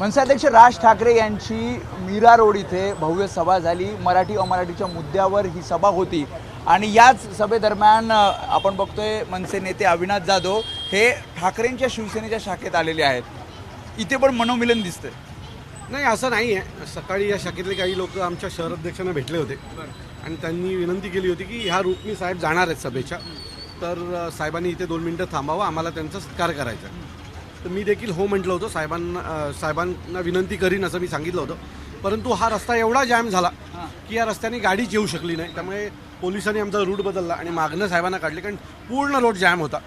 मनसे अध्यक्ष राज ठाकरे यांची मीरा रोड इथे भव्य सभा झाली. मराठी अमराठीच्या मुद्द्यावर ही सभा होती. आणि याच सभेदरम्यान आपण बघतोय मनसे नेते अविनाश जाधव हे ठाकरेंच्या शिवसेनेच्या शाखेत आलेले आहेत. इथे पण मनोमिलन दिसतंय. नाही असं नाही आहे सकाळी या शाखेतले काही लोक आमच्या शहर अध्यक्षांना भेटले होते. आणि त्यांनी विनंती केली होती की ह्या रूटनी साहेब जाणार आहेत सभेच्या. तर साहेबांनी इथे दोन मिनटं थांबावं. आम्हाला त्यांचा सत्कार करायचा आहे. तर मी देखील हो म्हटलं होतं. साहेबांना साहेबांना विनंती करीन असं मी सांगितलं होतं. परंतु हा रस्ता एवढा जॅम झाला की या रस्त्याने गाडीच येऊ शकली नाही. त्यामुळे पोलिसांनी आमचा रूट बदलला आणि मागणं साहेबांना काढले कारण पूर्ण रोड जॅम होता.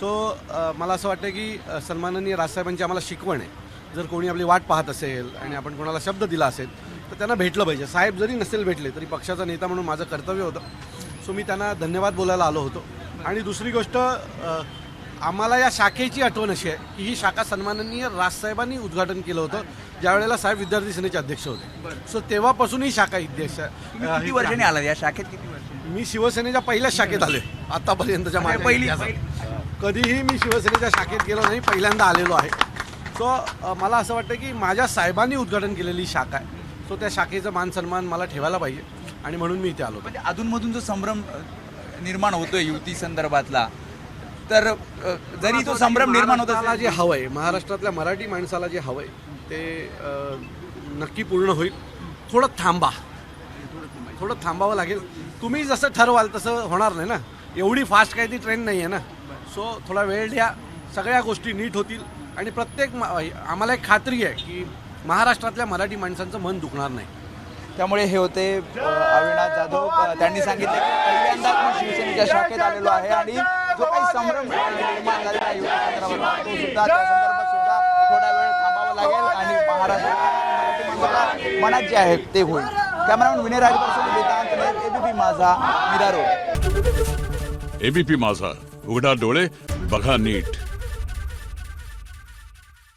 सो मला असं वाटतं की सन्माननीय राजसाहेबांची आम्हाला शिकवण आहे. जर कोणी आपली वाट पाहत असेल आणि आपण कोणाला शब्द दिला असेल तर त्यांना भेटलं पाहिजे. साहेब जरी नसेल भेटले तरी पक्षाचा नेता म्हणून माझं कर्तव्य होतं. सो मी त्यांना धन्यवाद बोलायला आलो होतो. आणि दुसरी गोष्ट आम्हाला या शाखेची आठवण अशी आहे की ही शाखा सन्माननीय राजसाहेबांनी उद्घाटन केलं होतं ज्यावेळेला साहेब विद्यार्थी सेनेचे अध्यक्ष होते. सो तेव्हापासून ही शाखा अध्यक्ष किती वर्षांनी आला या शाखेत किती वर्ष मी शिवसेनेच्या पहिल्याच शाखेत आलोय. आतापर्यंतच्या माझ्या पहिली-. कधीही मी शिवसेनेच्या शाखेत गेलो नाही पहिल्यांदा आलेलो आहे. सो मला असं वाटतं की माझ्या साहेबांनी उद्घाटन केलेली शाखा आहे. सो त्या शाखेचा मान सन्मान मला ठेवायला पाहिजे आणि म्हणून मी इथे आलो म्हणजे अधूनमधून जो संभ्रम निर्माण होतोय युती संदर्भातला तर जरी तो संभ्रम निर्माण होत असेल जे हवंय महाराष्ट्रातल्या मराठी माणसाला जे हवंय ते अ, नक्की पूर्ण होईल. थोडं थांबा. थोडं थांबावं लागेल. तुम्ही जसं ठरवाल तसं होणार नाही ना. एवढी फास्ट काही ती ट्रेन नाही आहे ना. सो थोडा वेळ द्या. सगळ्या गोष्टी नीट होतील. आणि प्रत्येक मा- आम्हाला एक खात्री आहे की महाराष्ट्रातल्या मराठी माणसांचं मन दुखणार नाही. त्यामुळे हे होते अविनाश जाधव. त्यांनी सांगितलं की पहिल्यांदाच मी शिवसेनेच्या शाखेत आलेलो आहे आणि जो काही संभ्रम निर्माण झालेला आहे युती संदर्भात, तो सुद्धा त्या संदर्भात सुद्धा थोडा वेळ थांबावा लागेल आणि महाराष्ट्र मनात जे आहे ते होईल. कॅमेरामॅन विनय राजपासून Vedant ABP Majha Mira road. ABP माझा उघडा डोळे बघा नीट.